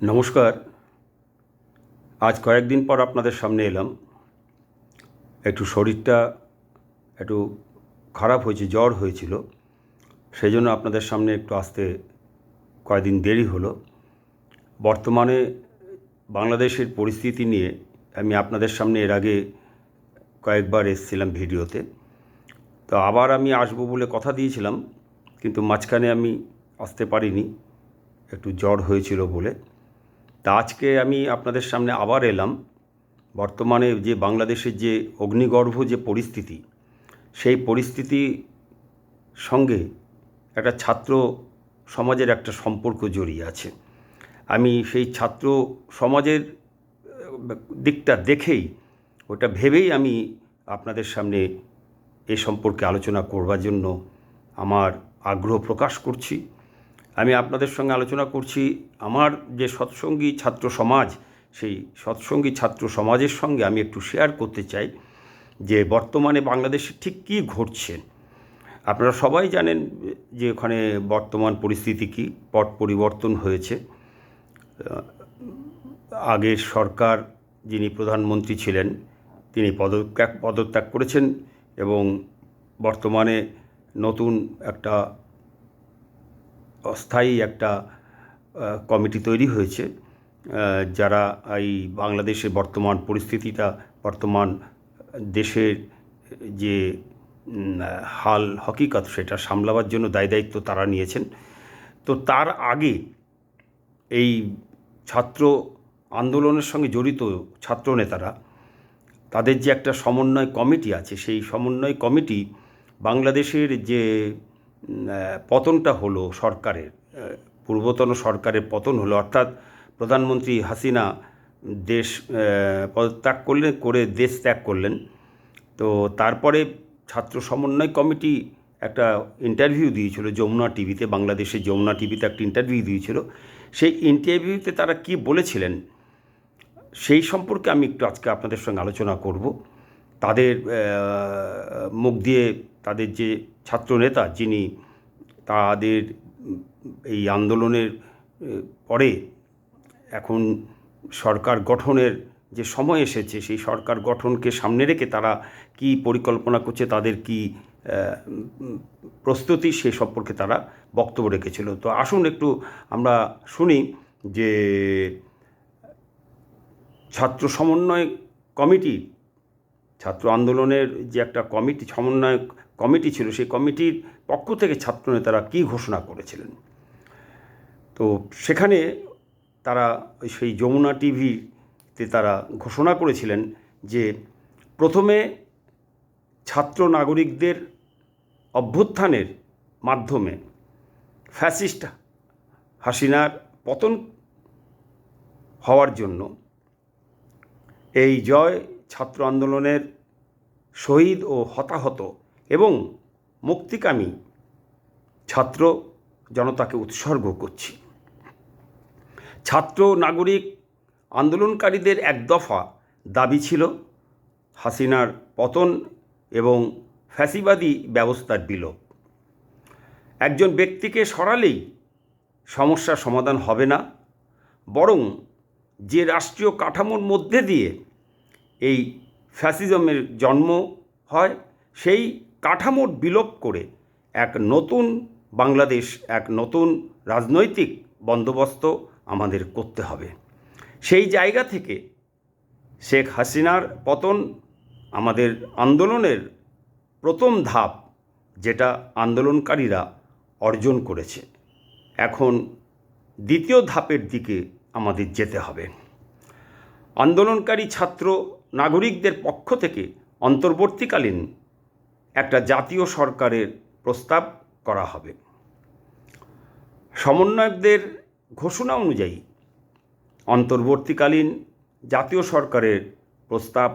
নমস্কার। আজ কয়েকদিন পর আপনাদের সামনে এলাম। একটু শরীরটা একটু খারাপ হয়েছে, জ্বর হয়েছিল। সেই জন্য আপনাদের সামনে একটু আসতে কয়েকদিন দেরি হলো। বর্তমানে বাংলাদেশের পরিস্থিতি নিয়ে আমি আপনাদের সামনে এর আগে কয়েকবার এসেছিলাম ভিডিওতে। তো আবার আমি আসব বলে কথা দিয়েছিলাম, কিন্তু মাঝখানে আমি আসতে পারিনি। একটু জ্বর হয়েছিল বলে। তা আজকে আমি আপনাদের সামনে আবার এলাম। বর্তমানে যে বাংলাদেশের যে অগ্নিগর্ভ যে পরিস্থিতি, সেই পরিস্থিতি সঙ্গে একটা ছাত্র সমাজের একটা সম্পর্ক জড়িয়ে আছে। আমি সেই ছাত্র সমাজের দিকটা দেখেই, ওটা ভেবেই আমি আপনাদের সামনে এ সম্পর্কে আলোচনা করবার জন্য আমার আগ্রহ প্রকাশ করছি। আমি আপনাদের সঙ্গে আলোচনা করছি আমার যে সৎসঙ্গী ছাত্র সমাজ, সেই সৎসঙ্গী ছাত্র সমাজের সঙ্গে আমি একটু শেয়ার করতে চাই যে বর্তমানে বাংলাদেশে ঠিক কী ঘটছে। আপনারা সবাই জানেন যে ওখানে বর্তমান পরিস্থিতি কী, পট পরিবর্তন হয়েছে। আগের সরকার যিনি প্রধানমন্ত্রী ছিলেন, তিনি পদত্যাগ পদত্যাগ করেছেন এবং বর্তমানে নতুন একটা অস্থায়ী একটা কমিটি তৈরি হয়েছে যারা এই বাংলাদেশের বর্তমান পরিস্থিতিটা, বর্তমান দেশের যে হাল, হকিকত সেটা সামলাবার জন্য দায় দায়িত্ব তারা নিয়েছেন। তো তার আগে এই ছাত্র আন্দোলনের সঙ্গে জড়িত ছাত্র নেতারা তাদের যে একটা সমন্বয় কমিটি আছে, সেই সমন্বয় কমিটি বাংলাদেশের যে পতনটা হলো সরকারের পূর্বতন সরকারের পতন হলো। অর্থাৎ প্রধানমন্ত্রী হাসিনা দেশ পদত্যাগ করলেন, করে দেশ ত্যাগ করলেন। তো তারপরে ছাত্র সমন্বয় কমিটি একটা ইন্টারভিউ দিয়েছিল, যমুনা টিভিতে, বাংলাদেশের যমুনা টিভিতে একটা ইন্টারভিউ দিয়েছিল। সেই ইন্টারভিউতে তারা কি বলেছিলেন, সেই সম্পর্কে আমি একটু আজকে আপনাদের সঙ্গে আলোচনা করব। তাদের মুখ দিয়ে তাদের যে ছাত্রনেতা যিনি তাদের এই আন্দোলনের পরে এখন সরকার গঠনের যে সময় এসেছে, সেই সরকার গঠনকে সামনে রেখে তারা কি পরিকল্পনা করছে, তাদের কি প্রস্তুতি সে সম্পর্কে তারা বক্তব্য রেখেছিল। তো আসুন একটু আমরা শুনি যে ছাত্র সমন্বয় কমিটি, ছাত্র আন্দোলনের যে একটা কমিটি, সমন্বয় কমিটি ছিল, সেই কমিটির পক্ষ থেকে ছাত্রনেতারা কী ঘোষণা করেছিলেন? তো সেখানে তারা সেই যমুনা টিভিতে তারা ঘোষণা করেছিলেন যে প্রথমে ছাত্র নাগরিকদের অভ্যুত্থানের মাধ্যমে ফ্যাসিস্ট হাসিনার পতন হওয়ার জন্য এই জয় ছাত্র আন্দোলনের শহীদ ও হতাহত এবং মুক্তিকামী ছাত্র জনতাকে উৎসর্গ করছি। ছাত্র, নাগরিক, আন্দোলনকারীদের এক দফা দাবি ছিল হাসিনার পতন এবং ফ্যাসিবাদী ব্যবস্থার বিলোপ। একজন ব্যক্তিকে সরালেই সমস্যার সমাধান হবে না, বরং যে রাষ্ট্রীয় কাঠামোর মধ্যে দিয়ে এই ফ্যাসিজমের জন্ম হয়, সেই কাঠামোর বিলোপ করে এক নতুন বাংলাদেশ, এক নতুন রাজনৈতিক বন্দোবস্ত আমাদের করতে হবে। সেই জায়গা থেকে শেখ হাসিনার পতন আমাদের আন্দোলনের প্রথম ধাপ যেটা আন্দোলনকারীরা অর্জন করেছে। এখন দ্বিতীয় ধাপের দিকে আমাদের যেতে হবে। আন্দোলনকারী ছাত্র নাগরিকদের পক্ষ থেকে অন্তর্বর্তীকালীন একটা জাতীয় সরকারের প্রস্তাব করা হবে। সমন্বয়কদের ঘোষণা অনুযায়ী অন্তর্বর্তীকালীন জাতীয় সরকারের প্রস্তাব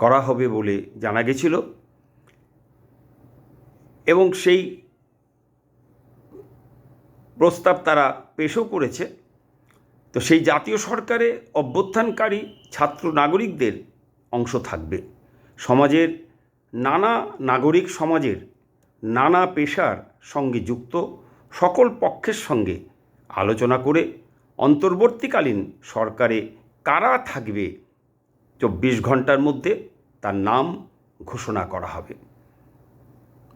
করা হবে বলে জানা গেছিল এবং সেই প্রস্তাব তারা পেশও করেছে। তো সেই জাতীয় সরকারে অভ্যুত্থানকারী ছাত্র নাগরিকদের অংশ থাকবে। সমাজের নানা নাগরিক সমাজের নানা পেশার সঙ্গে যুক্ত সকল পক্ষের সঙ্গে আলোচনা করে অন্তর্বর্তীকালীন সরকারে কারা থাকবে চব্বিশ ঘণ্টার মধ্যে তার নাম ঘোষণা করা হবে।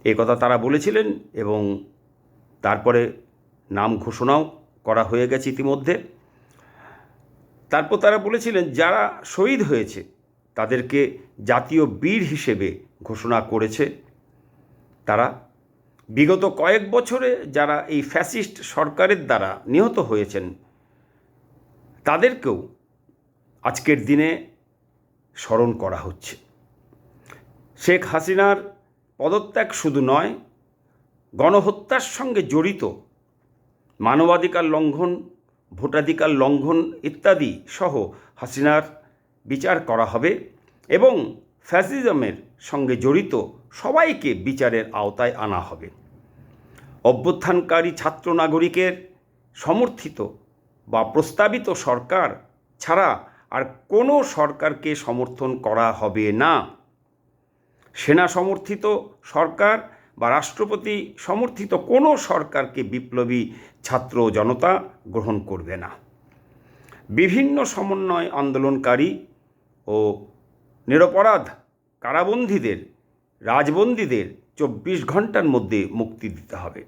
এ কথা তারা বলেছিলেন এবং তারপরে নাম ঘোষণাও করা হয়ে গেছে ইতিমধ্যে। তারপর তারা বলেছিলেন, যারা শহীদ হয়েছে তাদেরকে জাতীয় বীর হিসেবে ঘোষণা করেছে তারা। বিগত কয়েক বছরে যারা এই ফ্যাসিস্ট সরকারের দ্বারা নিহত হয়েছেন, তাদেরকেও আজকের দিনে স্মরণ করা হচ্ছে। শেখ হাসিনার পদত্যাগ শুধু নয়, গণহত্যার সঙ্গে জড়িত মানবাধিকার লঙ্ঘন, ভোটাধিকার লঙ্ঘন ইত্যাদি সহ হাসিনার বিচার করা হবে এবং ফ্যাসিজমের সঙ্গে জড়িত সবাইকে বিচারের আওতায় আনা হবে। অভ্যুত্থানকারী ছাত্র নাগরিকের সমর্থিত বা প্রস্তাবিত সরকার ছাড়া আর কোনো সরকারকে সমর্থন করা হবে না। সেনা সমর্থিত সরকার বা রাষ্ট্রপতি সমর্থিত কোনো সরকারকে বিপ্লবী ছাত্র জনতা গ্রহণ করবে না। বিভিন্ন সমন্বয় আন্দোলনকারী ও নিরপরাধ কারাবন্দীদের, রাজবন্দীদের চব্বিশ ঘণ্টার মধ্যে মুক্তি দিতে হবে।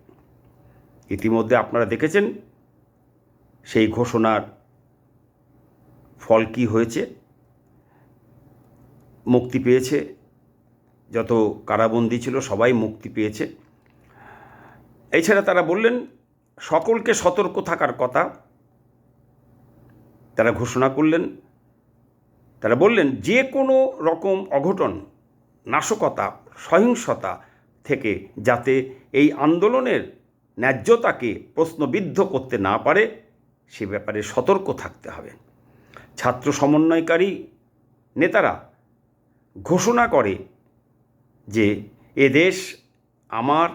ইতিমধ্যে আপনারা দেখেছেন, সেই ঘোষণার ফল কী হয়েছে? মুক্তি পেয়েছে, যত কারাবন্দী ছিল সবাই মুক্তি পেয়েছে। এছাড়া তারা বললেন, সকলকে সতর্ক থাকার কথা। তারা ঘোষণা করলেন তারা বললেন, যে কোনো রকম অঘটন, নাশকতা, সহিংসতা থেকে যাতে এই আন্দোলনের ন্যায্যতাকে প্রশ্নবিদ্ধ করতে না পারে, সে ব্যাপারে সতর্ক থাকতে হবে। ছাত্র সমন্বয়কারী নেতারা ঘোষণা করে যে, এ দেশ আমার,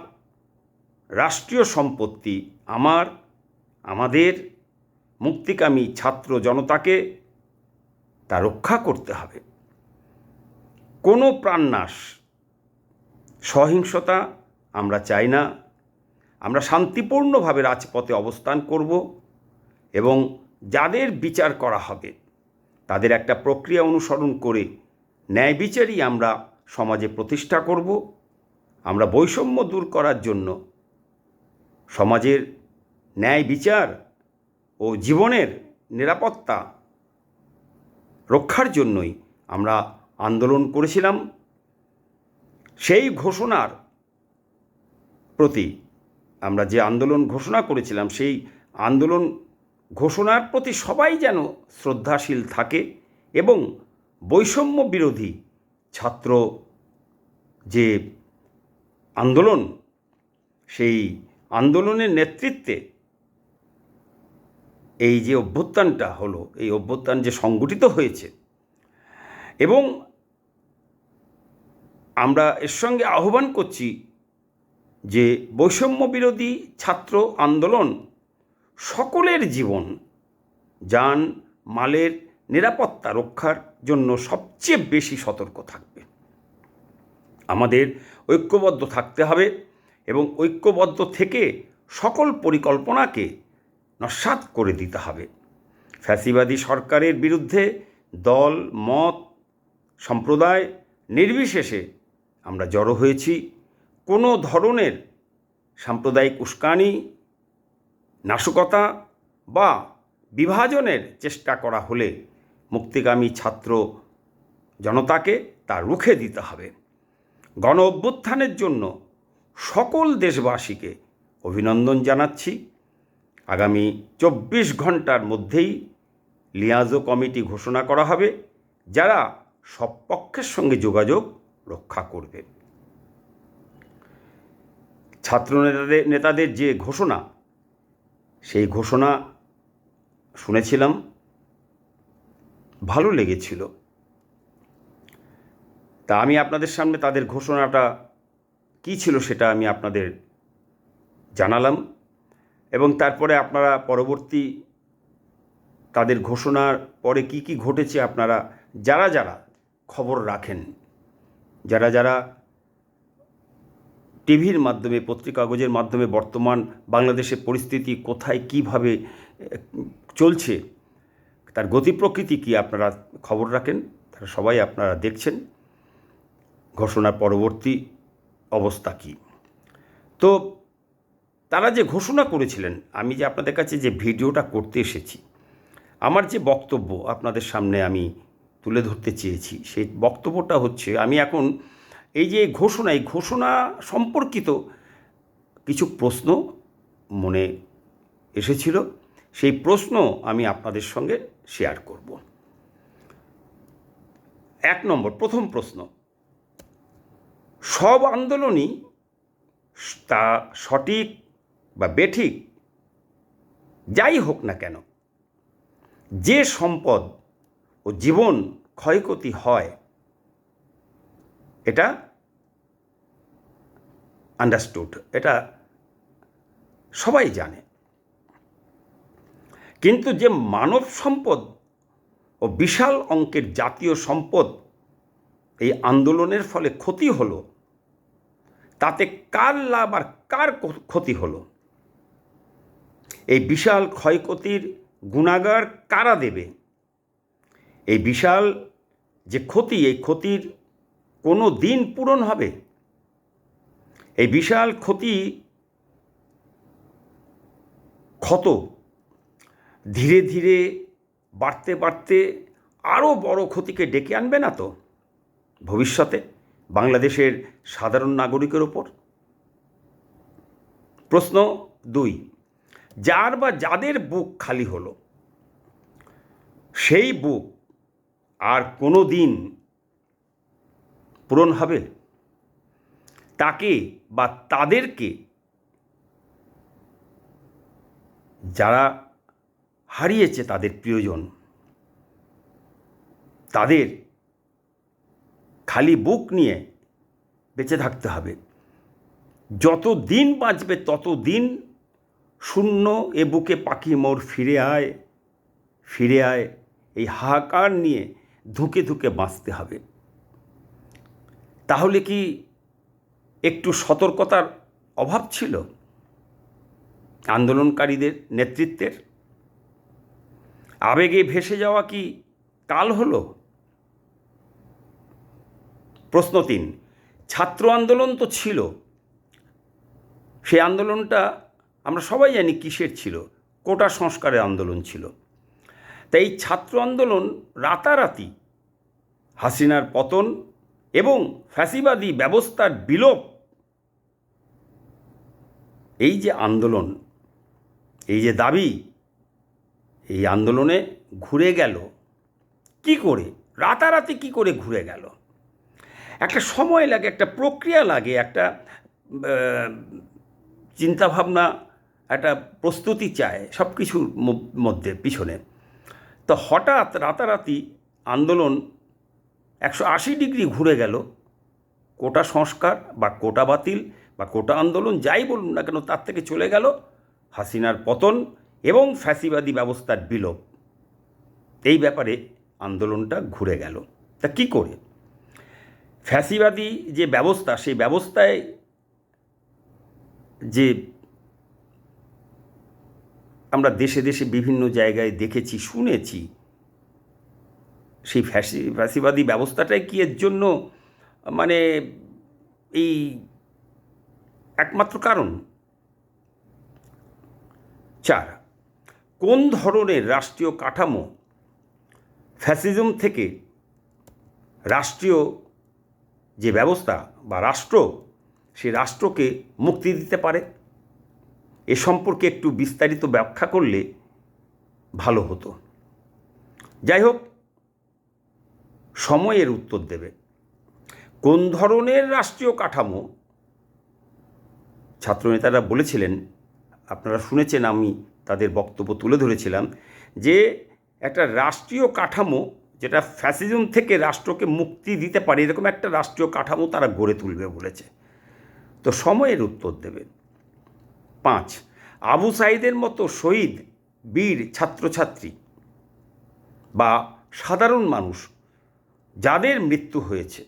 রাষ্ট্রীয় সম্পত্তি আমার, আমাদের মুক্তিকামী ছাত্র জনতাকে তা রক্ষা করতে হবে। কোনো প্রাণনাশ, সহিংসতা আমরা চাই না। আমরা শান্তিপূর্ণভাবে রাজপথে অবস্থান করব এবং যাদের বিচার করা হবে, তাদের একটা প্রক্রিয়া অনুসরণ করে ন্যায় বিচারই আমরা সমাজে প্রতিষ্ঠা করব। আমরা বৈষম্য দূর করার জন্য সমাজের ন্যায় বিচার ও জীবনের নিরাপত্তা রক্ষার জন্যই আমরা আন্দোলন করেছিলাম। সেই ঘোষণার প্রতি আমরা যে আন্দোলন ঘোষণা করেছিলাম, সেই আন্দোলন ঘোষণার প্রতি সবাই যেন শ্রদ্ধাশীল থাকে এবং বৈষম্য বিরোধী ছাত্র যে আন্দোলন, সেই আন্দোলনের নেতৃত্বে এই যে অভ্যুত্থানটা হলো, এই অভ্যুত্থান যে সংগঠিত হয়েছে এবং আমরা এর সঙ্গে আহ্বান করছি যে বৈষম্য বিরোধী ছাত্র আন্দোলন সকলের জীবন যান মালের নিরাপত্তা রক্ষার জন্য সবচেয়ে বেশি সতর্ক থাকবে। আমাদের ঐক্যবদ্ধ থাকতে হবে এবং ঐক্যবদ্ধ থেকে সকল পরিকল্পনাকে নস্বাত করে দিতে হবে। ফ্যাসিবাদী সরকারের বিরুদ্ধে দল, মত, সম্প্রদায় নির্বিশেষে আমরা জড়ো হয়েছি। কোনো ধরনের সাম্প্রদায়িক উস্কানি, নাশকতা বা বিভাজনের চেষ্টা করা হলে মুক্তিগামী ছাত্র জনতাকে তা রুখে দিতে হবে। গণ অভ্যুত্থানের জন্য সকল দেশবাসীকে অভিনন্দন জানাচ্ছি। আগামী চব্বিশ ঘণ্টার মধ্যেই লিয়াজো কমিটি ঘোষণা করা হবে, যারা সব পক্ষের সঙ্গে যোগাযোগ রক্ষা করবে। ছাত্র নেতাদের নেতাদের যে ঘোষণা, সেই ঘোষণা শুনেছিলাম। ভালো লেগেছিল। তা আমি আপনাদের সামনে তাদের ঘোষণাটা কী ছিল সেটা আমি আপনাদের জানালাম। এবং তারপরে আপনারা পরবর্তী তাদের ঘোষণার পরে কি কি ঘটেছে আপনারা যারা যারা খবর রাখেন, যারা যারা টিভির মাধ্যমে পত্রিকা কাগজের মাধ্যমে বর্তমান বাংলাদেশের পরিস্থিতি কোথায়, কীভাবে, চলছে, তার গতি প্রকৃতি কী আপনারা খবর রাখেন, তারা সবাই আপনারা দেখছেন। ঘোষণার পরবর্তী অবস্থা কী? তো তারা যে ঘোষণা করেছিলেন, আমি যে আপনাদের কাছে যে ভিডিওটা করতে এসেছি, আমার যে বক্তব্য আপনাদের সামনে আমি তুলে ধরতে চেয়েছি, সেই বক্তব্যটা হচ্ছে, আমি এখন এই যে ঘোষণা, এই ঘোষণা সম্পর্কিত কিছু প্রশ্ন মনে এসেছিল, সেই প্রশ্ন আমি আপনাদের সঙ্গে শেয়ার করব। এক নম্বর, প্রথম প্রশ্ন, সব আন্দোলনই তা সঠিক বা বেঠিক যাই হোক না কেন, যে সম্পদ ও জীবন ক্ষয়ক্ষতি হয়, এটা আন্ডারস্টুড এটা সবাই জানে। কিন্তু যে মানব সম্পদ ও বিশাল অঙ্কের জাতীয় সম্পদ এই আন্দোলনের ফলে ক্ষতি হলো, তাতে কার লাভ আর কার ক্ষতি হলো? এই বিশাল ক্ষয়ক্ষতির গুণাগার কারা দেবে? এই বিশাল যে ক্ষতি, এই ক্ষতির কোনো দিন পূরণ হবে? এই বিশাল ক্ষতি ক্ষত ধীরে ধীরে বাড়তে বাড়তে আরও বড় ক্ষতিকে ডেকে আনবে না তো? ভবিষ্যতে বাংলাদেশের সাধারণ নাগরিকের ওপর? প্রশ্ন দুই। যার বা যাদের বুক খালি হলো, সেই বুক আর কোনো দিন পূরণ হবে? তাকে বা তাদেরকে যারা হারিয়েছে তাদের প্রিয়জন, তাদের খালি বুক নিয়ে বেঁচে থাকতে হবে। যত দিন বাঁচবে তত দিন শূন্য এ বুকে পাখি মোর ফিরে আয় ফিরে আয়। এই হাহাকার নিয়ে ধুকে ধুকে বাঁচতে হবে। তাহলে কি একটু সতর্কতার অভাব ছিল আন্দোলনকারীদের নেতৃত্বের? আবেগে ভেসে যাওয়া কি কাল হল? প্রশ্ন তিন, ছাত্র আন্দোলন তো ছিল। সেই আন্দোলনটা আমরা সবাই জানি কিসের ছিল। কোটা সংস্কারের আন্দোলন ছিল। তাই এই ছাত্র আন্দোলন রাতারাতি হাসিনার পতন এবং ফ্যাসিবাদী ব্যবস্থার বিলোপ, এই যে আন্দোলন, এই যে দাবি, এই আন্দোলনে ঘুরে গেল। কি করে? রাতারাতি কি করে ঘুরে গেল? একটা সময় লাগে, একটা প্রক্রিয়া লাগে, একটা চিন্তাভাবনা একটা প্রস্তুতি চায় সব কিছুর মধ্যে, পিছনে। তো হঠাৎ রাতারাতি আন্দোলন একশো আশি ডিগ্রি ঘুরে গেল। কোটা সংস্কার বা কোটা বাতিল বা কোটা আন্দোলন যাই বলুন না কেন, তার থেকে চলে গেল হাসিনার পতন এবং ফ্যাসিবাদী ব্যবস্থার বিলোপ। এই ব্যাপারে আন্দোলনটা ঘুরে গেল। তা কি করে? ফ্যাসিবাদী যে ব্যবস্থা, সেই ব্যবস্থায় যে আমরা দেশে দেশে বিভিন্ন জায়গায় দেখেছি, শুনেছি। সেই ফ্যাসি, ফ্যাসিবাদী ব্যবস্থাটাই কি এর জন্য মানে এই একমাত্র কারণ? চার, কোন ধরনের রাষ্ট্রীয় কাঠামো ফ্যাসিজম থেকে রাষ্ট্রীয় যে ব্যবস্থা বা রাষ্ট্র, সে রাষ্ট্রকে মুক্তি দিতে পারে? এ সম্পর্কে একটু বিস্তারিত ব্যাখ্যা করলে ভালো হতো। যাই হোক, সময়ের উত্তর দেবে। কোন ধরনের রাষ্ট্রীয় কাঠামো? ছাত্রনেতারা বলেছিলেন, আপনারা শুনেছেন, আমি তাদের বক্তব্য তুলে ধরেছিলাম, যে একটা রাষ্ট্রীয় কাঠামো যেটা ফ্যাসিজম থেকে রাষ্ট্রকে মুক্তি দিতে পারে, এরকম একটা রাষ্ট্রীয় কাঠামো তারা গড়ে তুলবে বলেছে। তো সময়ের উত্তর দেবে। পাঁচ। আবু সাইদের মতো শহীদ, বীর ছাত্রছাত্রী বা সাধারণ মানুষ যাদের মৃত্যু হয়েছে,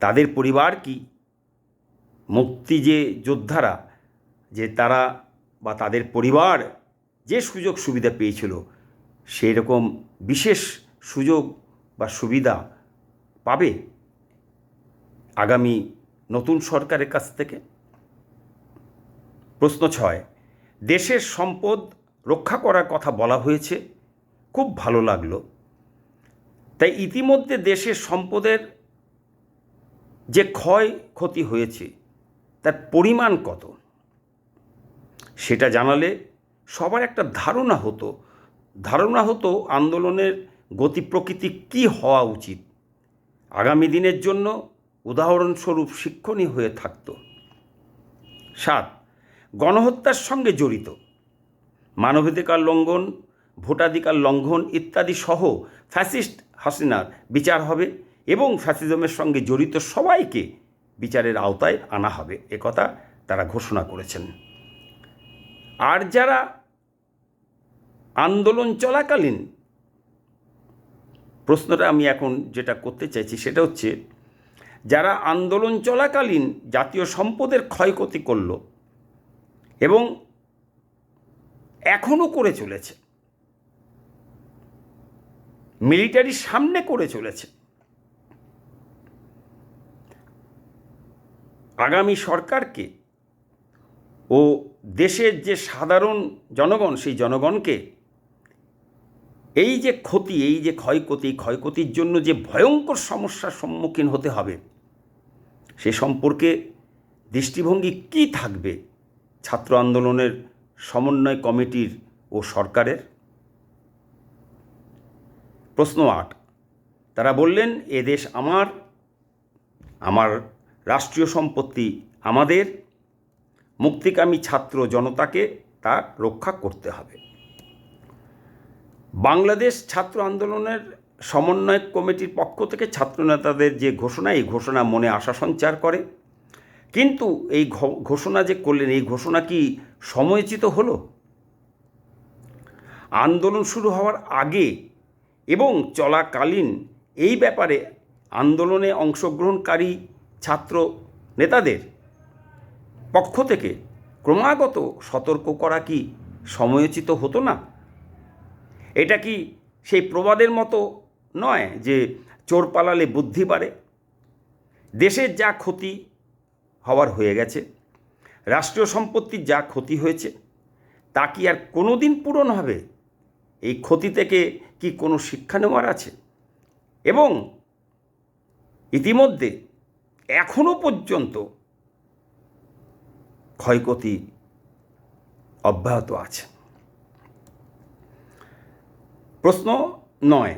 তাদের পরিবার কি? মুক্তি যে যোদ্ধারা, যে তারা বা তাদের পরিবার যে সুযোগ সুবিধা পেয়েছিল সেই রকম বিশেষ সুযোগ বা সুবিধা পাবে আগামী নতুন সরকারের কাছ থেকে? প্রশ্ন ছয়, দেশের সম্পদ রক্ষা করার কথা বলা হয়েছে, খুব ভালো লাগল। তাই ইতিমধ্যে দেশের সম্পদের যে ক্ষয় ক্ষতি হয়েছে, তার পরিমাণ কত? সেটা জানালে সবার একটা ধারণা হতো। ধারণা হতো আন্দোলনের গতি প্রকৃতি কী হওয়া উচিত। আগামী দিনের জন্য উদাহরণস্বরূপ শিক্ষণীয় হয়ে থাকত। সাত গণহত্যার সঙ্গে জড়িত। মানবাধিকার লঙ্ঘন, ভোটাধিকার লঙ্ঘন ইত্যাদি সহ ফ্যাসিস্ট হাসিনার বিচার হবে এবং ফ্যাসিজমের সঙ্গে জড়িত সবাইকে বিচারের আওতায় আনা হবে একথা তারা ঘোষণা করেছেন। আর যারা আন্দোলন চলাকালীন, প্রশ্নটা আমি এখন যেটা করতে চাইছি সেটা হচ্ছে, যারা আন্দোলন চলাকালীন জাতীয় সম্পদের ক্ষয়ক্ষতি করল এবং এখনও করে চলেছে। মিলিটারি সামনে করে চলেছে। আগামী সরকারকে ও দেশের যে সাধারণ জনগণ, সেই জনগণকে এই যে ক্ষতি, এই যে ক্ষয়ক্ষতি, ক্ষয়ক্ষতির জন্য যে ভয়ঙ্কর সমস্যার সম্মুখীন হতে হবে, সে সম্পর্কে দৃষ্টিভঙ্গি কী থাকবে? ছাত্র আন্দোলনের সমন্বয় কমিটির ও সরকারের? প্রশ্ন আট। তারা বললেন, এ দেশ আমার আমার রাষ্ট্রীয় সম্পত্তি আমাদের, মুক্তিকামী ছাত্র জনতাকে তা রক্ষা করতে হবে। বাংলাদেশ ছাত্র আন্দোলনের সমন্বয় কমিটির পক্ষ থেকে ছাত্রনেতাদের যে ঘোষণা, এই ঘোষণা মনে আশা সঞ্চার করে। কিন্তু এই ঘোষণা যে করলেন, এই ঘোষণা কি সময়োচিত হলো? আন্দোলন শুরু হওয়ার আগে এবং চলাকালীন এই ব্যাপারে আন্দোলনে অংশগ্রহণকারী ছাত্র নেতাদের পক্ষ থেকে ক্রমাগত সতর্ক করা কি সময়োচিত হতো না? এটা কি সেই প্রবাদের মতো নয় যে চোর পালালে বুদ্ধি বাড়ে? দেশের যা ক্ষতি হওয়ার হয়ে গেছে। রাষ্ট্রীয় সম্পত্তির যা ক্ষতি হয়েছে, তা কি আর কোনো দিন পূরণ হবে? এই ক্ষতি থেকে কি কোনো শিক্ষা নেওয়ার আছে? এবং ইতিমধ্যে এখনও পর্যন্ত ক্ষয়ক্ষতি অব্যাহত আছে। প্রশ্ন নয়,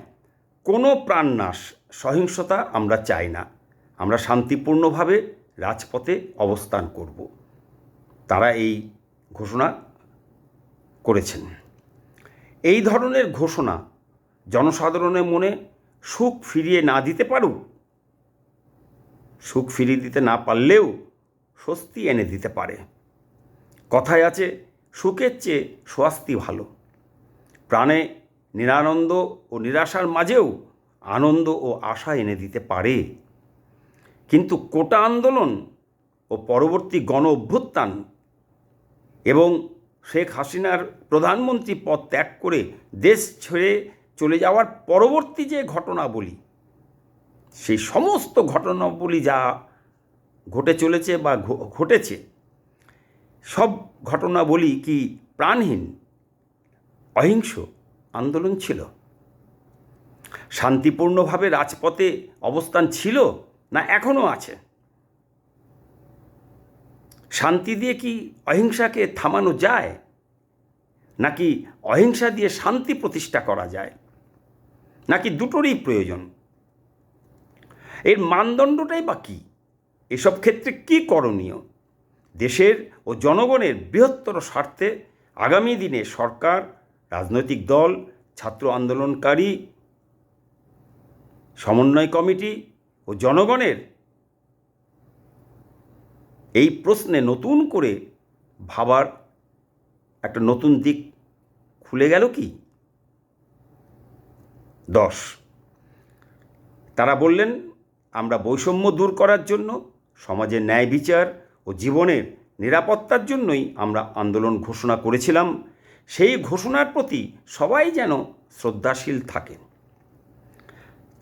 কোনো প্রাণনাশ, সহিংসতা আমরা চাই না। আমরা শান্তিপূর্ণভাবে রাজপথে অবস্থান করব। তারা এই ঘোষণা করেছেন। এই ধরনের ঘোষণা জনসাধারণের মনে সুখ ফিরিয়ে না দিতে পারুক? সুখ ফিরিয়ে দিতে না পারলেও স্বস্তি এনে দিতে পারে। কথায় আছে, সুখের চেয়ে স্বাস্তি ভালো। প্রাণে নিরানন্দ ও নিরাশার মাঝেও আনন্দ ও আশা এনে দিতে পারে। কিন্তু কোটা আন্দোলন ও পরবর্তী গণ অভ্যুত্থান এবং শেখ হাসিনার প্রধানমন্ত্রী পদ ত্যাগ করে দেশ ছেড়ে চলে যাওয়ার পরবর্তী যে ঘটনাবলী, সেই সমস্ত ঘটনাবলী যা ঘটে চলেছে বা ঘটেছে, সব ঘটনাবলী কি প্রাণহীন, অহিংস আন্দোলন ছিল? শান্তিপূর্ণভাবে রাজপথে অবস্থান ছিল? না, এখনও আছে। শান্তি দিয়ে কি অহিংসাকে থামানো যায়? নাকি অহিংসা দিয়ে শান্তি প্রতিষ্ঠা করা যায়? নাকি দুটোরই প্রয়োজন? এর মানদণ্ডটাই বা কী? এসব ক্ষেত্রে কী করণীয়? দেশের ও জনগণের বৃহত্তর স্বার্থে আগামী দিনে সরকার, রাজনৈতিক দল, ছাত্র আন্দোলনকারী, সমন্বয় কমিটি ও জনগণের এই প্রশ্নে নতুন করে ভাবার একটা নতুন দিক খুলে গেল কি? দশ। তারা বললেন, আমরা বৈষম্য দূর করার জন্য, সমাজের ন্যায় বিচার ও জীবনের নিরাপত্তার জন্যই আমরা আন্দোলন ঘোষণা করেছিলাম। সেই ঘোষণার প্রতি সবাই যেন শ্রদ্ধাশীল থাকেন।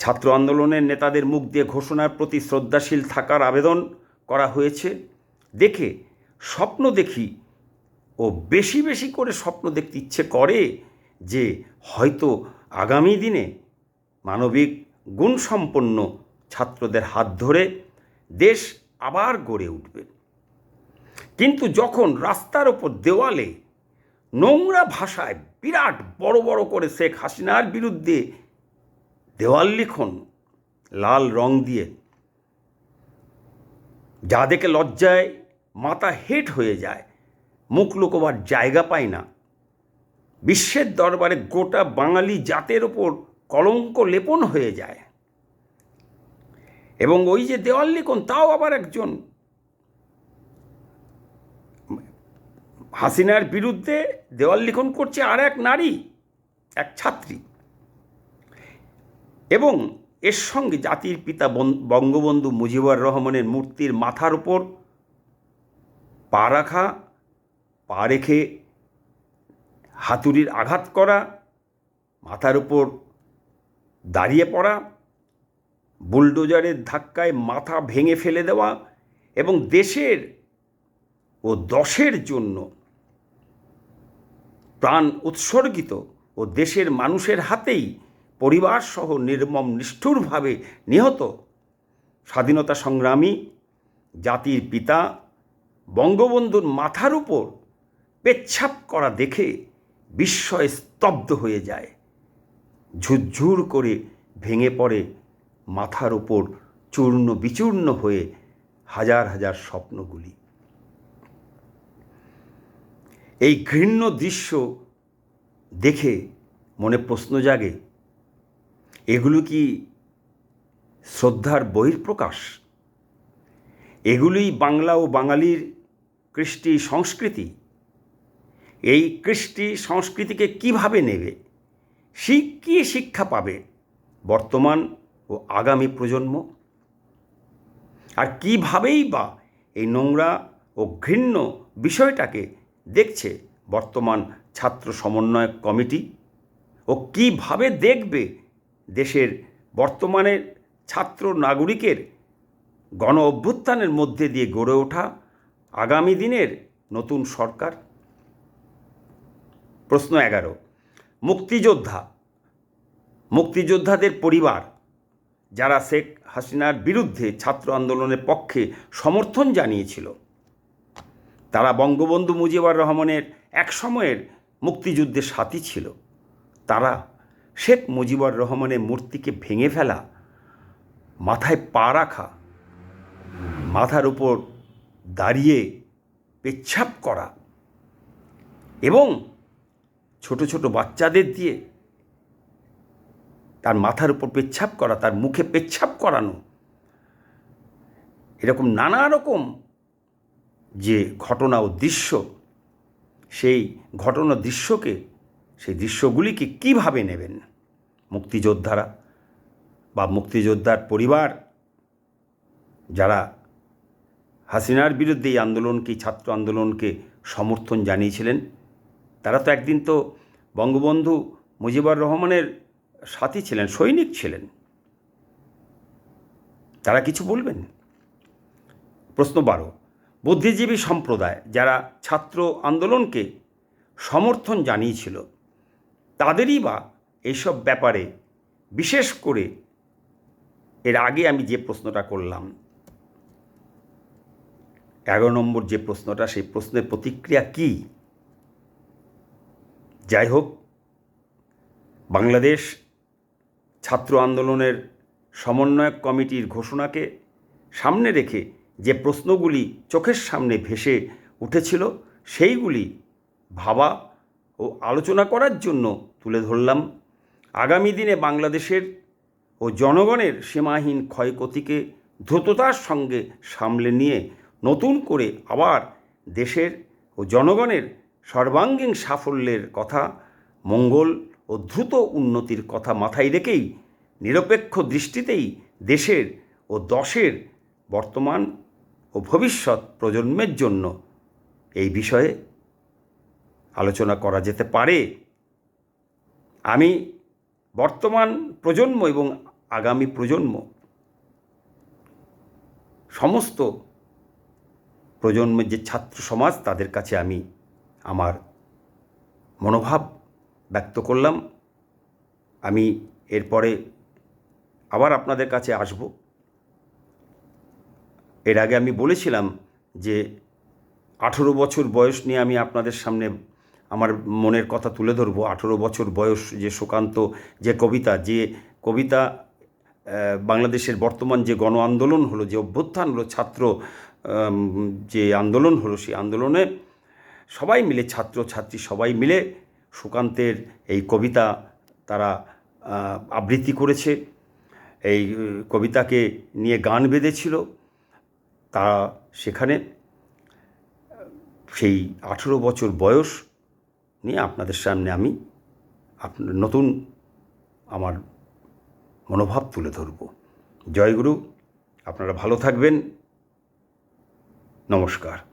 ছাত্র আন্দোলনের নেতাদের মুখ দিয়ে ঘোষণার প্রতি শ্রদ্ধাশীল থাকার আবেদন করা হয়েছে। দেখে স্বপ্ন দেখি ও বেশি বেশি করে স্বপ্ন দেখতে ইচ্ছে করে যে হয়তো আগামী দিনে মানবিক গুণসম্পন্ন ছাত্রদের হাত ধরে দেশ আবার গড়ে উঠবে। কিন্তু যখন রাস্তার ওপর দেওয়ালে নোংরা ভাষায় বিরাট বড় বড় করে শেখ হাসিনার বিরুদ্ধে দেওয়াল লিখন, লাল রং দিয়ে। যা দেখে লজ্জায় মাথা হেট হয়ে যায়, মুখ লুকোবার জায়গা পায় না। বিশ্বের দরবারে গোটা বাঙালি জাতের ওপর কলঙ্ক লেপন হয়ে যায়। এবং ওই যে দেওয়াল লিখন, তাও আবার একজন। হাসিনার বিরুদ্ধে দেওয়াল লিখন করছে আর এক নারী, এক ছাত্রী। এবং এর সঙ্গে জাতির পিতা বন- বঙ্গবন্ধু মুজিবুর রহমানের মূর্তির মাথার উপর পা রাখা, পা রেখে হাতুড়ির আঘাত করা, মাথার উপর দাঁড়িয়ে পড়া, বুলডোজারের ধাক্কায় মাথা ভেঙে ফেলে দেওয়া এবং দেশের ও দশের জন্য প্রাণ উৎসর্গিত ও দেশের মানুষের হাতেই পরিবারসহ নির্মম নিষ্ঠুরভাবে নিহত। স্বাধীনতা সংগ্রামী, জাতির পিতা, বঙ্গবন্ধুর মাথার উপর পেচ্ছাপ করা দেখে বিস্ময়ে স্তব্ধ হয়ে যায়। ঝুরঝুর করে ভেঙে পড়ে মাথার উপর চূর্ণ বিচূর্ণ হয়ে হাজার হাজার স্বপ্নগুলি। এই ঘৃণ্য দৃশ্য দেখে মনে প্রশ্ন জাগে এগুলো কি শ্রদ্ধার বহির্প্রকাশ এগুলোই বাংলা ও বাঙালির কৃষ্টি সংস্কৃতি। এই কৃষ্টি সংস্কৃতিকে কীভাবে নেবে? সে কী শিক্ষা পাবে বর্তমান ও আগামী প্রজন্ম? আর কীভাবেই বা এই নোংরা ও ঘৃণ্য বিষয়টাকে দেখছে বর্তমান ছাত্র সমন্বয়ক কমিটি? ও কীভাবে দেখবে দেশের বর্তমানের ছাত্র নাগরিকের গণ অভ্যুত্থানের মধ্যে দিয়ে গড়ে ওঠা আগামী দিনের নতুন সরকার? প্রশ্ন এগারো। মুক্তিযোদ্ধা। মুক্তিযোদ্ধাদের পরিবার, যারা শেখ হাসিনার বিরুদ্ধে ছাত্র আন্দোলনের পক্ষে সমর্থন জানিয়েছিল, তারা বঙ্গবন্ধু মুজিবুর রহমানের এক সময়ের মুক্তিযুদ্ধের সাথী ছিল। তারা শেখ মুজিবুর রহমানের মূর্তিকে ভেঙে ফেলা, মাথায় পা রাখা, মাথার উপর দাঁড়িয়ে পেচ্ছাপ করা এবং ছোট ছোট বাচ্চাদের দিয়ে তার মাথার উপর পেচ্ছাপ করা, তার মুখে পেচ্ছাপ করানো, এরকম নানা রকম যে ঘটনা ও দৃশ্য, সেই ঘটনা দৃশ্যকে, সেই দৃশ্যগুলিকে কীভাবে নেবেন? মুক্তিযোদ্ধারা বা মুক্তিযোদ্ধার পরিবার যারা হাসিনার বিরুদ্ধে এই আন্দোলনকে, ছাত্র আন্দোলনকে সমর্থন জানিয়েছিলেন, তারা তো একদিন তো বঙ্গবন্ধু মুজিবুর রহমানের সাথী ছিলেন, সৈনিক ছিলেন। তারা কিছু বলবেন? প্রশ্ন বারো। বুদ্ধিজীবী সম্প্রদায় যারা ছাত্র আন্দোলনকে সমর্থন জানিয়েছিল, তাদেরই বা এইসব ব্যাপারে, বিশেষ করে এর আগে আমি যে প্রশ্নটা করলাম, এগারো নম্বর যে প্রশ্নটা, সেই প্রশ্নের প্রতিক্রিয়া কী? যাই হোক, বাংলাদেশ ছাত্র আন্দোলনের সমন্বয়ক কমিটির ঘোষণাকে সামনে রেখে যে প্রশ্নগুলি চোখের সামনে ভেসে উঠেছিল, সেইগুলি ভাবা ও আলোচনা করার জন্য তুলে ধরলাম। আগামী দিনে বাংলাদেশের ও জনগণের সীমাহীন ক্ষয়ক্ষতিকে দ্রুততার সঙ্গে সামলে নিয়ে নতুন করে আবার দেশের ও জনগণের সর্বাঙ্গীন সাফল্যের কথা, মঙ্গল ও দ্রুত উন্নতির কথা মাথায় রেখেই নিরপেক্ষ দৃষ্টিতেই দেশের ও দশের বর্তমান ও ভবিষ্যৎ প্রজন্মের জন্য এই বিষয়ে আলোচনা করা যেতে পারে। আমি বর্তমান প্রজন্ম এবং আগামী প্রজন্ম সমস্ত প্রজন্মের যে ছাত্র সমাজ, তাদের কাছে আমি আমার মনোভাব ব্যক্ত করলাম। আমি এরপরে আবার আপনাদের কাছে আসব। এর আগে আমি বলেছিলাম যে আঠেরো বছর বয়স নিয়ে আমি আপনাদের সামনে আমার মনের কথা তুলে ধরবো। আঠেরো বছর বয়স যে সুকান্ত যে কবিতা যে কবিতা বাংলাদেশের বর্তমান যে গণ আন্দোলন হলো, যে অভ্যুত্থান হলো, ছাত্র যে আন্দোলন হলো, সেই আন্দোলনে সবাই মিলে, ছাত্র, ছাত্রী সবাই মিলে সুকান্তের এই কবিতা তারা আবৃত্তি করেছে। এই কবিতাকে নিয়ে গান বেঁধেছিল তারা সেখানে। সেই আঠেরো বছর বয়স নিয়ে আপনাদের সামনে আমি আপনার নতুন আমার মনোভাব তুলে ধরব। জয়গুরু আপনারা ভালো থাকবেন। নমস্কার।